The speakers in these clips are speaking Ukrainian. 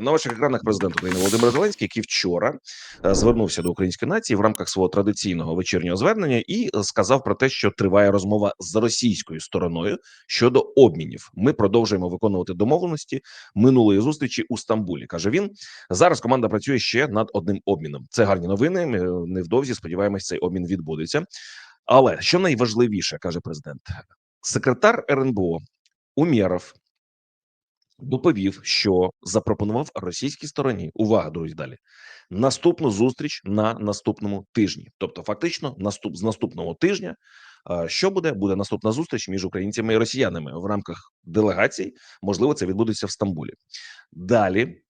На ваших екранах президент України Володимир Зеленський, який вчора е, звернувся до української нації в рамках свого традиційного вечірнього звернення і е, сказав про те, що триває розмова з російською стороною щодо обмінів. Ми продовжуємо виконувати домовленості минулої зустрічі у Стамбулі. каже він. Зараз команда працює ще над одним обміном. Це гарні новини. Ми е, невдовзі сподіваємось, цей обмін відбудеться. Але що найважливіше, каже президент, секретар РНБО Умєров доповів, що запропонував російській стороні увага, друзі. Далі наступну зустріч на наступному тижні. Тобто, фактично, наступ з наступного тижня. Що буде? Буде наступна зустріч між українцями і росіянами в рамках делегацій. Можливо, це відбудеться в Стамбулі. Далі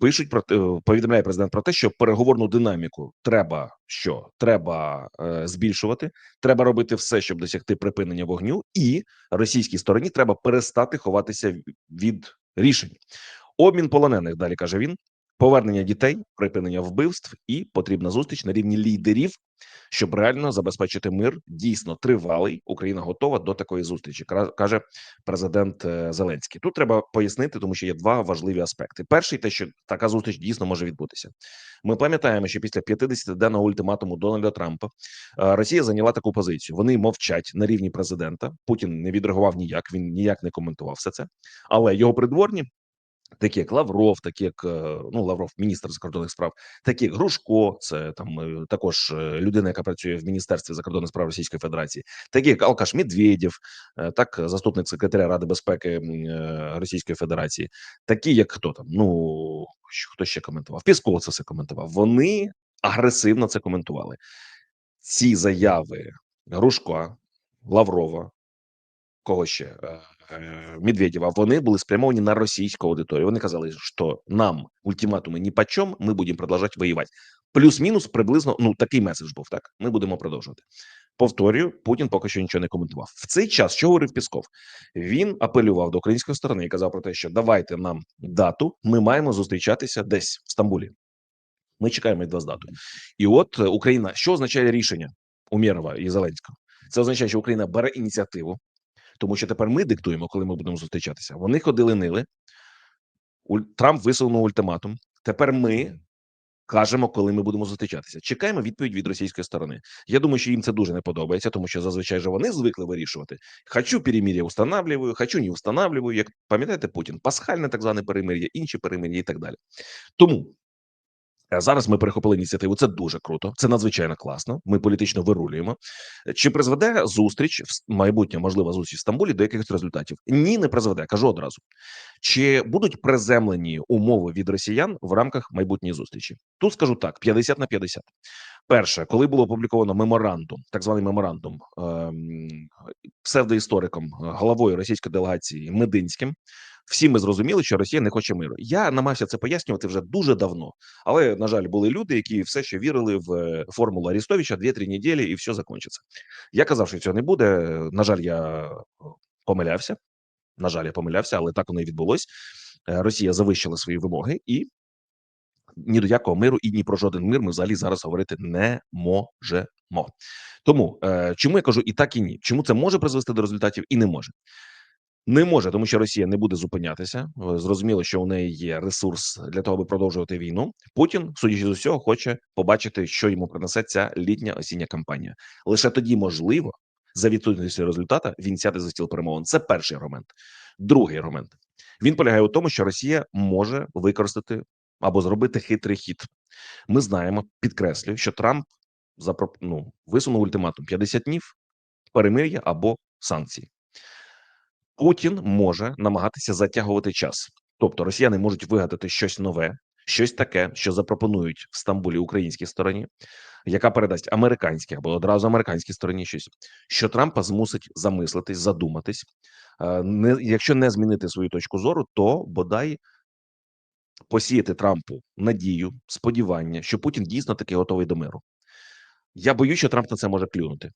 пишуть про те- повідомляє президент про те, що переговорну динаміку треба що треба е, збільшувати. Треба робити все, щоб досягти припинення вогню, і російській стороні треба перестати ховатися від рішень. Обмін полонених далі каже він. Повернення дітей, припинення вбивств і потрібна зустріч на рівні лідерів, щоб реально забезпечити мир. Дійсно тривалий. Україна готова до такої зустрічі. каже президент е, Зеленський. Тут треба пояснити, тому що є два важливі аспекти. Перший те, що така зустріч дійсно може відбутися. Ми пам'ятаємо, що після 50-денного ультиматуму Дональда Трампа е, Росія зайняла таку позицію. Вони мовчать на рівні президента. Путін не відреагував ніяк. Він ніяк не коментував все це, але його придворні. Такі як Лавров, такі як е, ну Лавров, міністр закордонних справ, такі як Грушко, це там е, також е, людина, яка працює в міністерстві закордонних справ Російської Федерації, такі як Алкаш Медведєв, е, так заступник секретаря Ради безпеки е, Російської Федерації, такі як хто там, ну хто ще коментував, Пісков це все коментував. Вони агресивно це коментували. Ці заяви Грушка, Лаврова, кого ще е, Медведєва, вони були спрямовані на російську аудиторію. Вони казали, що нам ультиматуми ні по чому, ми будемо продовжувати воювати. Плюс-мінус приблизно ну такий меседж був. Так ми будемо продовжувати. Повторюю, Путін поки що нічого не коментував. В цей час що говорив Пісков? Він апелював до української сторони і казав про те, що давайте нам дату. Ми маємо зустрічатися десь в Стамбулі. Ми чекаємо від вас дату. І от е, Україна, що означає рішення Умєрова і Зеленського? Це означає, що Україна бере ініціативу, тому що тепер ми диктуємо, коли ми будемо зустрічатися. Вони ходили нили. Трамп висунув ультиматум. Тепер ми кажемо, коли ми будемо зустрічатися. Чекаємо відповідь від російської сторони. Я думаю, що їм це дуже не подобається, тому що зазвичай же вони звикли вирішувати. Хочу перемир'я устанавливаю, хочу не устанавливаю. Як пам'ятаєте, Путін, пасхальне так зване перемир'я, інші перемир'я і так далі. Тому Зараз ми перехопили ініціативу. Це дуже круто. Це надзвичайно класно. Ми політично вирулюємо. Чи призведе зустріч в майбутня можлива зустріч в Стамбулі до якихось результатів? Ні, не призведе. Кажу одразу. Чи будуть приземлені умови від росіян в рамках майбутньої зустрічі? Тут скажу так: 50 на 50. Перше, коли було опубліковано меморандум, так званий меморандум ем, псевдоісториком, е, головою російської делегації Мединським. Всі ми зрозуміли, що Росія не хоче миру. Я намагався це пояснювати вже дуже давно. Але на жаль, були люди, які все ще вірили в е, формулу Арістовича 2-3 неділі, і все закінчиться. Я казав, що цього не буде. На жаль, я е, помилявся. На жаль, я помилявся, але так воно і відбулось. Е, Росія завищила свої вимоги, і ні до якого миру і ні про жоден мир ми взагалі зараз говорити не можемо. Тому е, чому я кажу і так, і ні? Чому це може призвести до результатів і не може? Не може, тому що Росія не буде зупинятися. Е, Зрозуміло, що у неї є ресурс для того, аби продовжувати війну. Путін, судячи з усього, хоче побачити, що йому принесе ця літня осіння кампанія. Лише тоді можливо, за відсутністю результата, він сяде за стіл перемовин. Це перший аргумент. Другий аргумент він полягає у тому, що Росія може використати або зробити хитрий хід. Ми знаємо, підкреслюю, що Трамп запро... ну, висунув ультиматум 50 днів перемир'я або санкції. Путін може намагатися затягувати час, тобто росіяни можуть вигадати щось нове, щось таке, що запропонують в Стамбулі українській стороні, яка передасть американській або одразу американській стороні щось, що Трампа змусить замислитись, задуматись. Е, Не якщо не змінити свою точку зору, то бодай посіяти Трампу надію, сподівання, що Путін дійсно таки готовий до миру. Я боюсь, що Трамп на це може клюнути.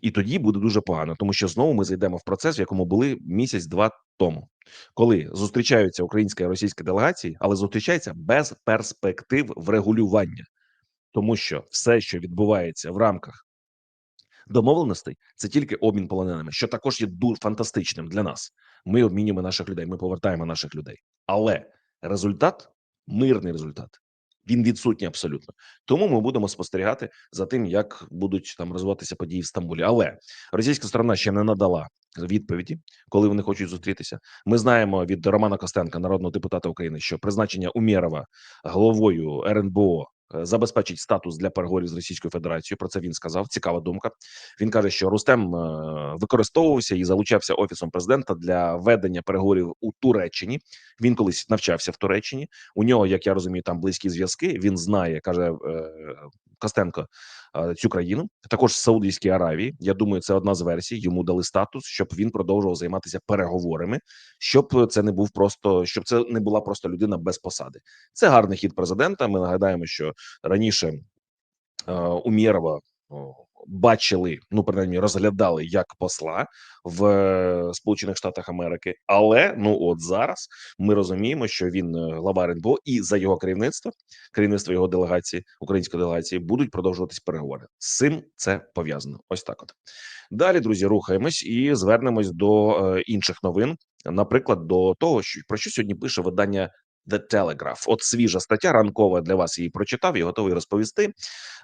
І тоді буде дуже погано, тому що знову ми зайдемо в процес, в якому були місяць-два тому, коли зустрічаються українська і російська делегації, але зустрічаються без перспектив врегулювання, тому що все, що відбувається в рамках домовленостей, це тільки обмін полоненими, що також є дуже фантастичним для нас. Ми обмінюємо наших людей, ми повертаємо наших людей, але результат мирний результат. Він відсутній абсолютно. Тому ми будемо спостерігати за тим, як будуть там розвиватися події в Стамбулі. Але російська сторона ще не надала відповіді, коли вони хочуть зустрітися. Ми знаємо від Романа Костенка, народного депутата України, що призначення Умєрова головою РНБО забезпечить статус для переговорів з Російською Федерацією. Про це він сказав. Цікава думка. Він каже, що Рустем е, використовувався і залучався офісом президента для ведення переговорів у Туреччині. Він колись навчався в Туреччині. У нього, як я розумію, там близькі зв'язки. Він знає, каже е, Костенко цю країну. Також Саудівській Аравії. Я думаю, це одна з версій. Йому дали статус, щоб він продовжував займатися переговорами, щоб це не був просто щоб це не була просто людина без посади. Це гарний хід президента. Ми нагадаємо, що раніше Умєрова бачили, ну принаймні розглядали як посла в е, Сполучених Штатах Америки. Але ну от зараз ми розуміємо, що він е, глава РНБО, і за його керівництво, керівництво його делегації, української делегації, будуть продовжуватись переговори. З цим це пов'язано. Ось так. От далі, друзі, рухаємось і звернемось до е, інших новин. Наприклад, до того, що про що сьогодні пише видання The Telegraph. От свіжа стаття ранкова для вас її прочитав і готовий розповісти.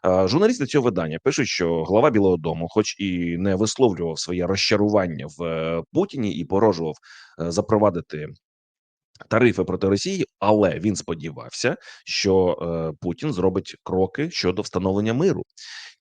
Е, Журналісти цього видання пишуть, що глава Білого Дому, хоч і не висловлював своє розчарування в е, Путіні і порожував е, запровадити. Тарифи проти Росії, але він сподівався, що е, Путін зробить кроки щодо встановлення миру,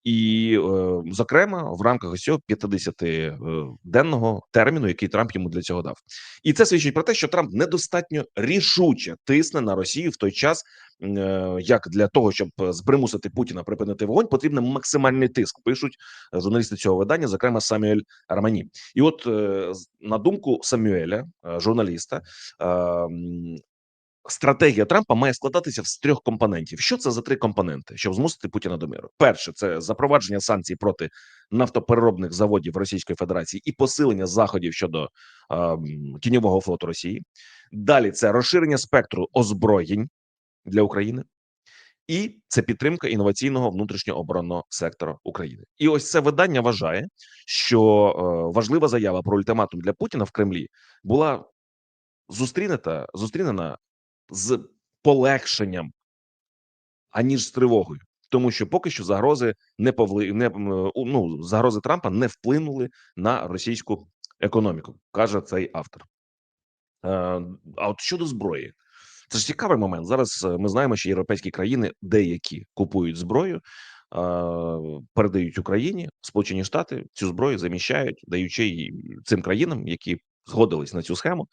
і, е, зокрема, в рамках ось цього 50-денного терміну, який Трамп йому для цього дав, і це свідчить про те, що Трамп недостатньо рішуче тисне на Росію в той час, е, як для того, щоб примусити Путіна припинити вогонь, потрібен максимальний тиск. Пишуть журналісти цього видання, зокрема Самюель Рамані. І от е, на думку Самюеля, е, журналіста. Стратегія Трампа має складатися з трьох компонентів. Що це за три компоненти, щоб змусити Путіна до миру? Перше це запровадження санкцій проти нафтопереробних заводів Російської Федерації і посилення заходів щодо е, тіньового флоту Росії. Далі це розширення спектру озброєнь для України, і це підтримка інноваційного внутрішнього оборонного сектора України. І ось це видання вважає, що е, важлива заява про ультиматум для Путіна в Кремлі була зустрінена, зустрінена з полегшенням, аніж з тривогою, тому що поки що загрози не повли не ну, загрози Трампа не вплинули на російську економіку, каже цей автор. Е, А от щодо зброї, це ж цікавий момент. Зараз е, ми знаємо, що європейські країни деякі купують зброю, е, передають Україні, Сполучені Штати цю зброю заміщають, даючи її цим країнам, які згодились на цю схему,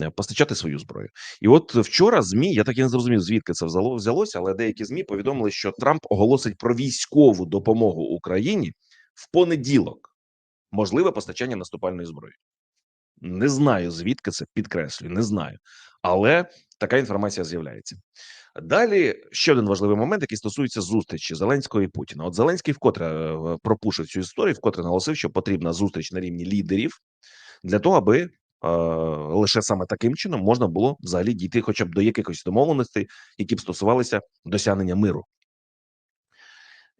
е, постачати свою зброю. І от вчора змі я так і не зрозумів, звідки це взяло взялося, але деякі змі повідомили, що Трамп оголосить про військову допомогу Україні в понеділок, можливе постачання наступальної зброї. Не знаю звідки це підкреслюю, не знаю, але така інформація з'являється. Далі ще один важливий момент, який стосується зустрічі Зеленського і Путіна. От Зеленський вкотре е, пропушив цю історію, вкотре наголосив, що потрібна зустріч на рівні лідерів для того, аби е, лише саме таким чином можна було взагалі дійти, хоча б до якихось домовленостей, які б стосувалися досягнення миру.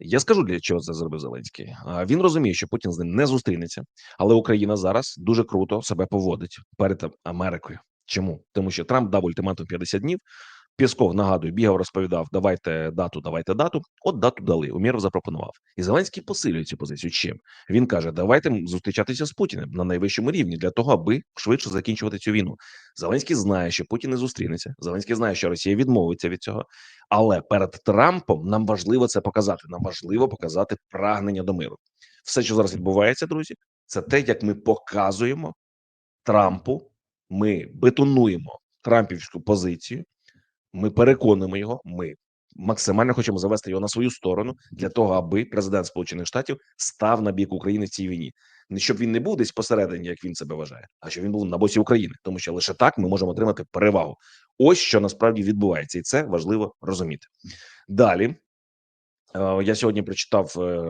Я скажу для чого це зробив Зеленський. Він розуміє, що Путін з ним не зустрінеться, але Україна зараз дуже круто себе поводить перед Америкою. Чому? Тому що Трамп дав ультиматум 50 днів. Пісков нагадую, бігав, розповідав: давайте дату, давайте дату. От дату дали. Умєров запропонував. І Зеленський посилює цю позицію. Чим він каже: давайте зустрічатися з Путіним на найвищому рівні для того, аби швидше закінчувати цю війну. Зеленський знає, що Путін не зустрінеться. Зеленський знає, що Росія відмовиться від цього. Але перед Трампом нам важливо це показати. Нам важливо показати прагнення до миру. Все, що зараз відбувається, друзі, це те, як ми показуємо Трампу. Ми бетонуємо Трампівську позицію. Ми переконуємо його. Ми максимально хочемо завести його на свою сторону для того, аби президент Сполучених Штатів став на бік України в цій війні. Не щоб він не був десь посередині, як він себе вважає, а щоб він був на боці України, тому що лише так ми можемо отримати перевагу. Ось що насправді відбувається, і це важливо розуміти. Далі е, я сьогодні прочитав е,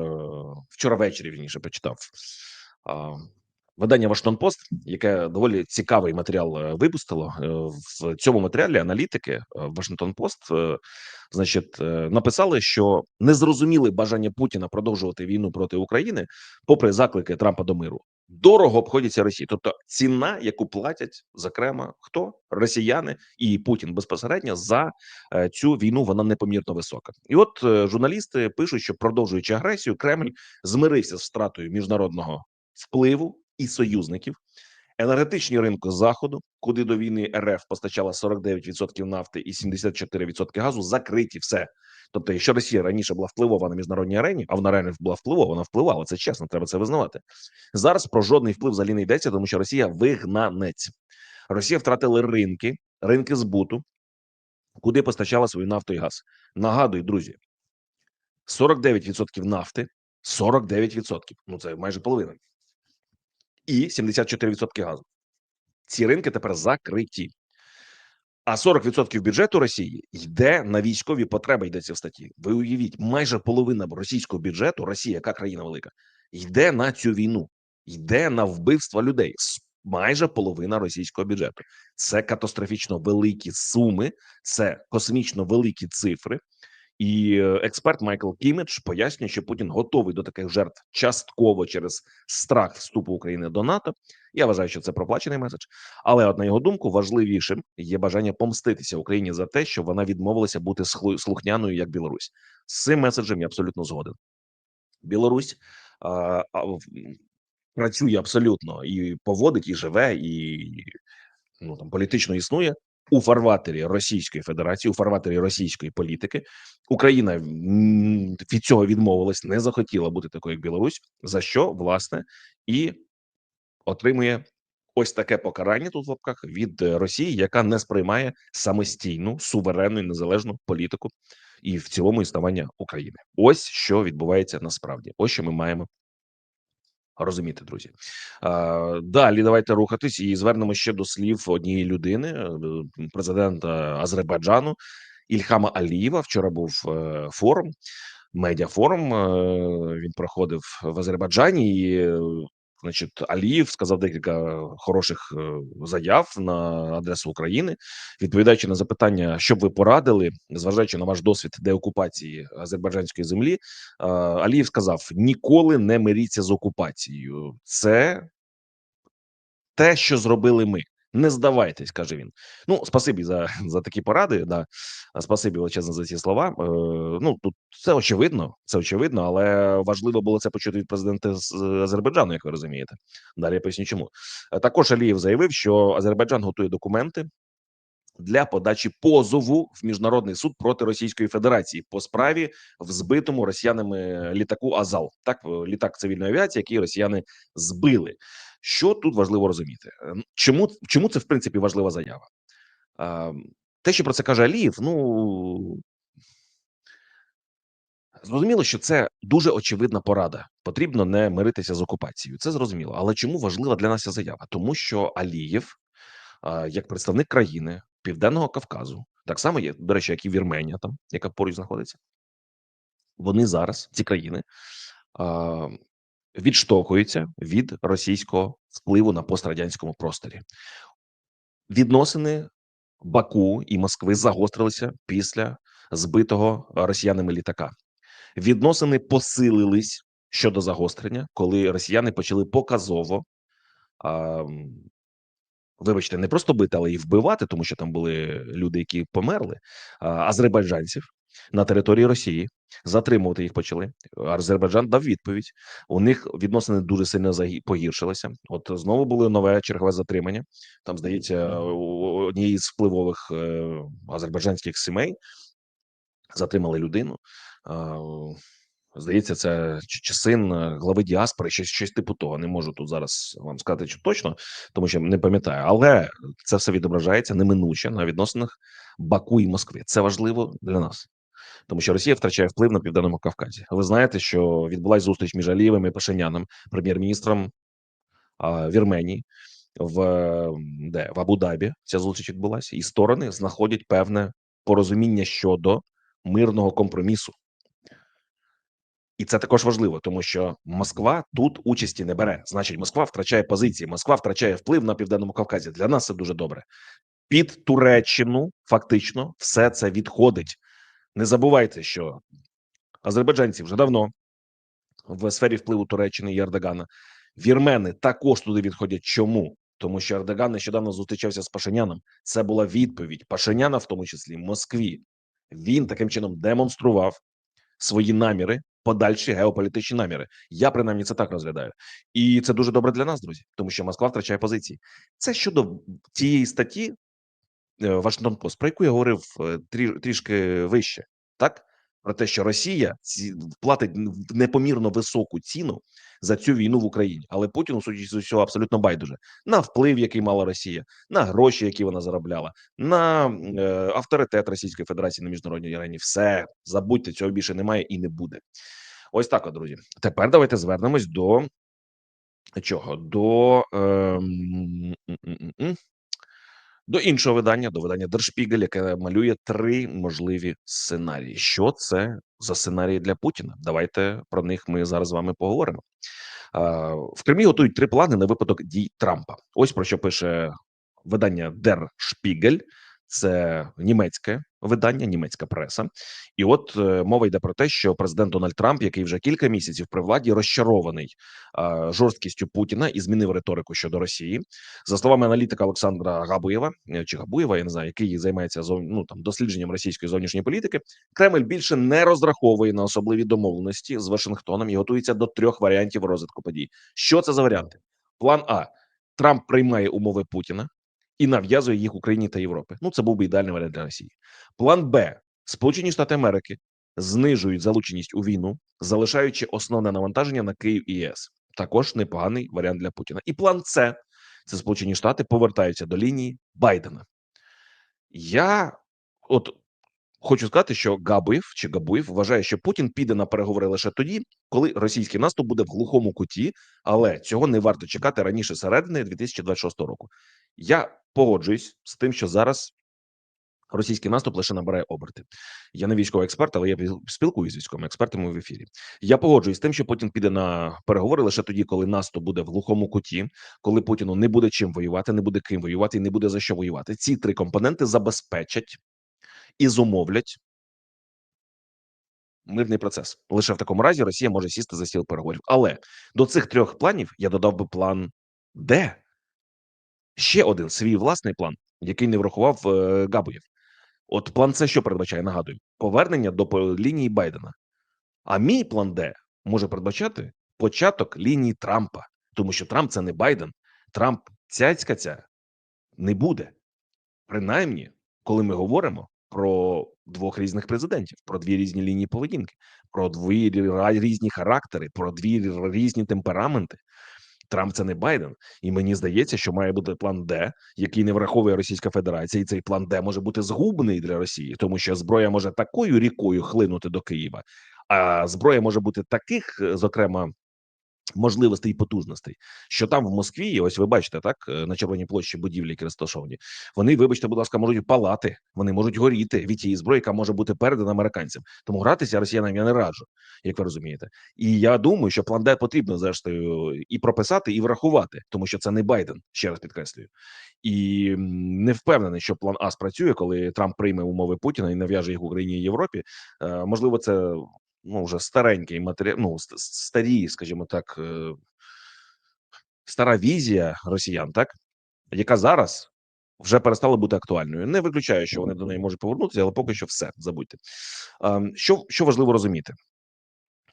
вчора ввечері. Вірніше прочитав Видання Вашингтон-Пост, яке доволі цікавий матеріал е, випустило е, в цьому матеріалі. Аналітики е, значить, е, написали, що не зрозуміли бажання Путіна продовжувати війну проти України, попри заклики Трампа до миру. Дорого обходяться Росії, тобто ціна, яку платять зокрема хто росіяни і Путін безпосередньо за цю війну, вона непомірно висока. І от журналісти пишуть, що продовжуючи агресію, Кремль змирився з втратою міжнародного впливу і союзників. Енергетичні ринки заходу, куди до війни РФ постачала 49% нафти і 74% газу, закриті все. Тобто, якщо Росія раніше була впливова на міжнародній арені, а вона реально була впливова, вона впливала. Це чесно, треба це визнавати. Зараз про жодний вплив взагалі не йдеться, тому що Росія вигнанець. Росія втратила ринки, ринки збуту, куди постачала свою нафту і газ. Нагадую, друзі, 49% нафти, 49%. Ну це майже половина і 74% газу. Ці ринки тепер закриті. А 40% бюджету Росії йде на військові потреби. Йдеться в статті. Ви уявіть, майже половина російського бюджету, Росія, яка країна велика, йде на цю війну, йде на вбивство людей. Майже половина російського бюджету. Це катастрофічно великі суми, це космічно великі цифри. І е, експерт Майкл Кімедж пояснює, що Путін готовий до таких жертв частково через страх вступу України до НАТО. Я вважаю, що це проплачений меседж. Але от на його думку, важливішим є бажання помститися Україні за те, що вона відмовилася бути слухняною як Білорусь. З цим меседжем я абсолютно згоден. Білорусь а, а, працює абсолютно і поводить, і живе, і ну там політично існує у фарватері Російської Федерації, у фарватері російської політики. Україна від цього відмовилась, не захотіла бути такою, як Білорусь, за що власне і отримує ось таке покарання тут в лапках від Росії, яка не сприймає самостійну суверенну і незалежну політику і в цілому існування України. Ось що відбувається насправді. Ось що ми маємо розуміти, друзі. Далі давайте рухатись і звернемо ще до слів однієї людини, е, президента Азербайджану Ільхама Алієва. Вчора був е, форум, медіафорум. Е, він проходив в Азербайджані і Значить, Аліїв сказав декілька хороших е, заяв на адресу України, відповідаючи на запитання, що б ви порадили, зважаючи на ваш досвід деокупації азербайджанської землі. Е, Аліїв сказав: ніколи не миріться з окупацією. Це те, що зробили ми. Не здавайтесь, каже він. Ну, спасибі за за такі поради. Да, спасибі величезно за ці слова. Е, Ну тут це очевидно, це очевидно, але важливо було це почути від президента Азербайджану, як ви розумієте. Далі я поясню, чому е, також Алієв заявив, що Азербайджан готує документи. Для подачі позову в міжнародний суд проти Російської Федерації по справі в збитому росіянами літаку Азал, так літак цивільної авіації, який росіяни збили. Що тут важливо розуміти? Е, чому чому це в принципі важлива заява? Те, що про це каже Алієв, ну зрозуміло, що це дуже очевидна порада. Потрібно не миритися з окупацією. Це зрозуміло. Але чому важлива для нас ця заява? Тому що Алієв, як представник країни Південного Кавказу, так само є, до речі, як і Вірменія, там яка поруч знаходиться, вони зараз ці країни відштовхуються від російського впливу на пострадянському просторі. Відносини Баку і Москви загострилися після збитого росіянами літака. Відносини посилились щодо загострення, коли росіяни почали показово. А, Вибачте, не просто бити, але й вбивати, тому що там були люди, які померли, азербайджанців на території Росії. Затримувати їх почали. Азербайджан дав відповідь. У них відносини дуже сильно погіршилися. От знову було нове чергове затримання. Там здається, у однієї з впливових е, азербайджанських сімей затримали людину. Здається, це чи син глави діаспори, щось щось типу того. Не можу тут зараз вам сказати чи точно, тому що не пам'ятаю, але це все відображається неминуче на відносинах Баку і Москви. Це важливо для нас тому що Росія втрачає вплив на південному Кавказі. Ви знаєте, що відбулася зустріч між Алієвим і Пашиняном, прем'єр-міністром Вірменії в де в Абу-Дабі. Ця зустріч відбулася, і сторони знаходять певне порозуміння щодо мирного компромісу. І це також важливо, тому що Москва тут участі не бере. Значить, Москва втрачає позиції, Москва втрачає вплив на південному Кавказі. Для нас це дуже добре. Під Туреччину фактично все це відходить. Не забувайте, що азербайджанці вже давно в сфері впливу Туреччини і Ердогана. Вірмени також туди відходять. Чому? Тому що Ердоган нещодавно зустрічався з Пашиняном. Це була відповідь Пашиняна, в тому числі Москві. Він таким чином демонстрував свої наміри, подальші геополітичні наміри. Я принаймні це так розглядаю, і це дуже добре для нас, друзі, тому що Москва втрачає позиції. Це щодо тієї статті Вашингтон Пост, про яку я говорив е, трі, трішки вище, так про те, що Росія платить непомірно високу ціну за цю війну в Україні, але Путіну судячи з усього абсолютно байдуже на вплив, який мала Росія, на гроші, які вона заробляла, на е, авторитет Російської Федерації на міжнародній арені. Все забудьте, цього більше немає і не буде. Ось так, друзі. Тепер давайте звернемось до чого? До ем, до іншого видання, до видання Держпігель, яке малює три можливі сценарії. Що це за сценарії для Путіна? Давайте про них ми зараз з вами поговоримо. В Кремлі готують три плани на випадок дій Трампа. Ось про що пише видання Der Spiegel. Це німецьке видання, німецька преса, і от е, мова йде про те, що президент Дональд Трамп, який вже кілька місяців при владі, розчарований жорсткістю Путіна і змінив риторику щодо Росії. За словами аналітика Олександра Габуєва е, чи Габуєва, я не знаю, який займається зов... ну, там дослідженням російської зовнішньої політики. Кремль більше не розраховує на особливі домовленості з Вашингтоном і готується до трьох варіантів розвитку подій. Що це за варіанти? План А Трамп приймає умови Путіна і нав'язує їх Україні та Європі. Ну це був би ідеальний варіант для Росії. План Б: Сполучені Штати Америки знижують залученість у війну, залишаючи основне навантаження на Київ і ЄС. Також непоганий варіант для Путіна. І план С це Сполучені Штати повертаються до лінії Байдена. Я от хочу сказати, що Габуєв чи Габуєв вважає, що Путін піде на переговори лише тоді, коли російський наступ буде в глухому куті, але цього не варто чекати раніше середини 2026 року. Я погоджуюсь з тим, що зараз російський наступ лише набирає оберти. Я не військовий експерт, але я спілкуюся з військовими експертами в ефірі. Я погоджуюсь з тим, що Путін піде на переговори лише тоді, коли наступ буде в глухому куті, коли Путіну не буде чим воювати, не буде ким воювати і не буде за що воювати. Ці три компоненти забезпечать і зумовлять. Мирний процес лише в такому разі Росія може сісти за стіл переговорів. Але до цих трьох планів я додав би план Д ще один свій власний план, який не врахував е, Габуєв. От план це що передбачає? Нагадую, повернення до лінії Байдена. А мій план Д може передбачати початок лінії Трампа, тому що Трамп це не Байден. Трамп цяцька ця не буде. Принаймні, коли ми говоримо про двох різних президентів, про дві різні лінії поведінки, про дві різні характери, про дві різні темпераменти. Трамп це не Байден, і мені здається, що має бути план Д, який не враховує Російська Федерація, і цей план Д може бути згубний для Росії, тому що зброя може такою рікою хлинути до Києва, а зброя може бути таких, зокрема можливостей і потужностей, що там в Москві, ось ви бачите, так е, на червоній площі будівлі, які розташовані, вони, вибачте, будь ласка, можуть палати, вони можуть горіти від тієї зброї, яка може бути передана американцям. Тому гратися росіянам я не раджу, як ви розумієте. І я думаю, що план Д потрібно зрештою і прописати, і врахувати, тому що це не Байден, ще раз підкреслюю. І не впевнений, що план А спрацює, коли Трамп прийме умови Путіна і нав'яже їх Україні і Європі. Е, можливо, це ну вже старенький матеріал, ну старі, скажімо так, е, стара візія росіян, так яка зараз вже перестала бути актуальною. Не виключаю, що вони до неї можуть повернутися, але поки що все забудьте. Що що важливо розуміти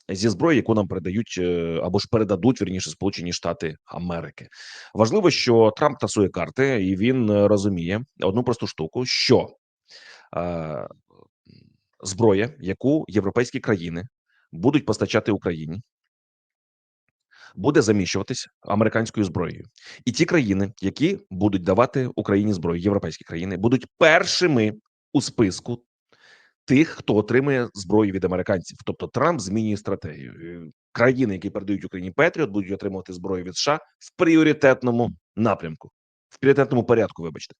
зі зброї, яку нам передають е, або ж передадуть вірніше Сполучені Штати Америки, важливо, що Трамп тасує карти, і він е, розуміє одну просту штуку, що зброя, яку європейські країни будуть постачати Україні, буде заміщуватись американською зброєю, і ті країни, які будуть давати Україні зброю, європейські країни, будуть першими у списку тих, хто отримує зброю від американців. Тобто Трамп змінює стратегію. Країни, які передають Україні Петріот, будуть отримувати зброю від США в пріоритетному напрямку, в пріоритетному порядку. Вибачте,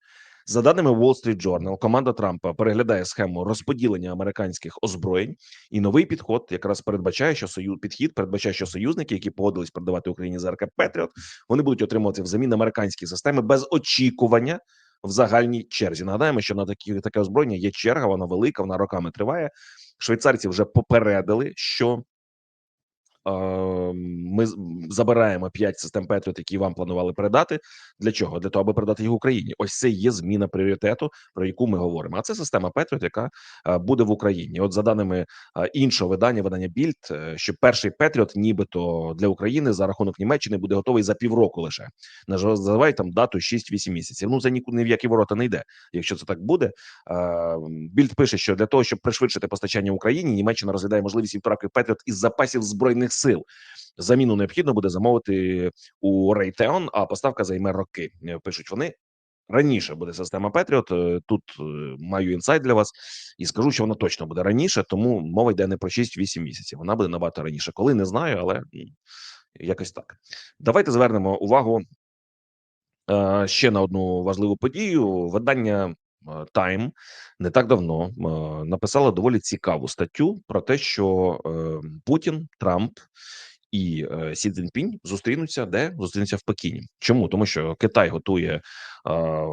За даними Wall Street Journal, команда Трампа переглядає схему розподілення американських озброєнь, і новий підход якраз передбачає, що союз підхід передбачає, що союзники, які погодились продавати Україні ЗРК Петріот, вони будуть отримувати взамін американські системи без очікування в загальній черзі. Нагадаємо, що на такі таке озброєння є черга, вона велика, вона роками триває. Швейцарці вже попередили, що ми забираємо 5 систем Петріот, які вам планували передати. Для чого? Для того, аби передати їх Україні. Ось це є зміна пріоритету, про яку ми говоримо. А це система Петріот, яка е, буде в Україні. От за даними е, іншого видання, видання Більд, е, що перший Петріот, нібито для України за рахунок Німеччини буде готовий за півроку лише. Називають там дату 6-8 місяців. Ну це нікуди ні в які ворота не йде. Якщо це так буде, Більд пише, що для того, щоб пришвидшити постачання Україні, Німеччина розглядає можливість відправки Петріот із запасів збройних сил. Заміну необхідно буде замовити у Raytheon, а поставка займе роки. Е, Пишуть вони. Раніше буде система Петріот. Е, Тут е, маю інсайт для вас і скажу, що вона точно буде раніше, тому мова йде не про 6-8 місяців. Вона буде набагато раніше. Коли не знаю, але якось так. Давайте звернемо увагу ще на одну важливу подію. Видання Time не так давно е, написало доволі цікаву статтю про те, що е, Путін, Трамп і е, Сі Цзіньпінь зустрінуться де зустрінуться в Пекіні. Чому тому, що Китай готує е,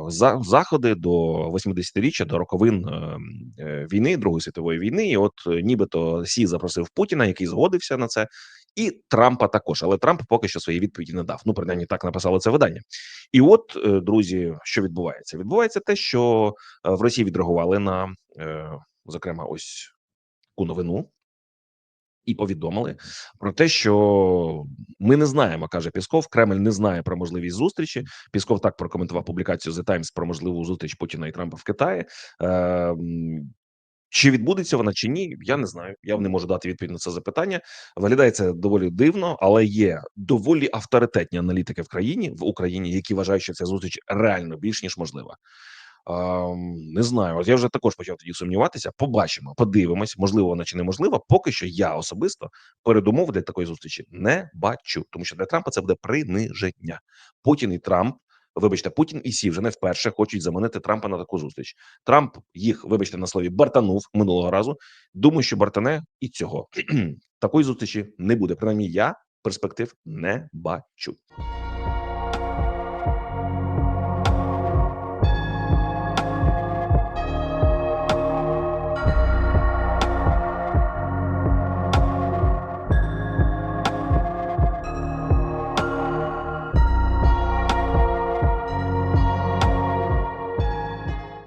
за заходи до 80-річчя до роковин е, е, війни Другої світової війни. І от е, нібито Сі запросив Путіна, який згодився на це, і Трампа також. Але Трамп поки що свої відповіді не дав. Ну принаймні так написало це видання. І от, е, друзі, що відбувається? Відбувається те, що е, в Росії відреагували на е, зокрема ось таку новину. І повідомили про те, що ми не знаємо, каже Пісков. Кремль не знає про можливість зустрічі. Пісков так прокоментував публікацію The Times про можливу зустріч Путіна і Трампа в Китаї. Е, чи відбудеться вона чи ні? Я не знаю. Я не можу дати відповідь на це запитання. Виглядає це доволі дивно, але є доволі авторитетні аналітики в країні в Україні, які вважають, що ця зустріч реально більш ніж можлива. Ам, не знаю, я вже також почав тоді сумніватися. Побачимо, подивимось, можливо, вона чи неможливо. Поки що я особисто передумов для такої зустрічі не бачу, тому що для Трампа це буде приниження. Путін і Трамп, вибачте, Путін і Сі вже не вперше хочуть заманити Трампа на таку зустріч. Трамп їх, вибачте, на слові бартанув минулого разу. Думаю, що бартане і цього такої зустрічі не буде. Принаймні, я перспектив не бачу.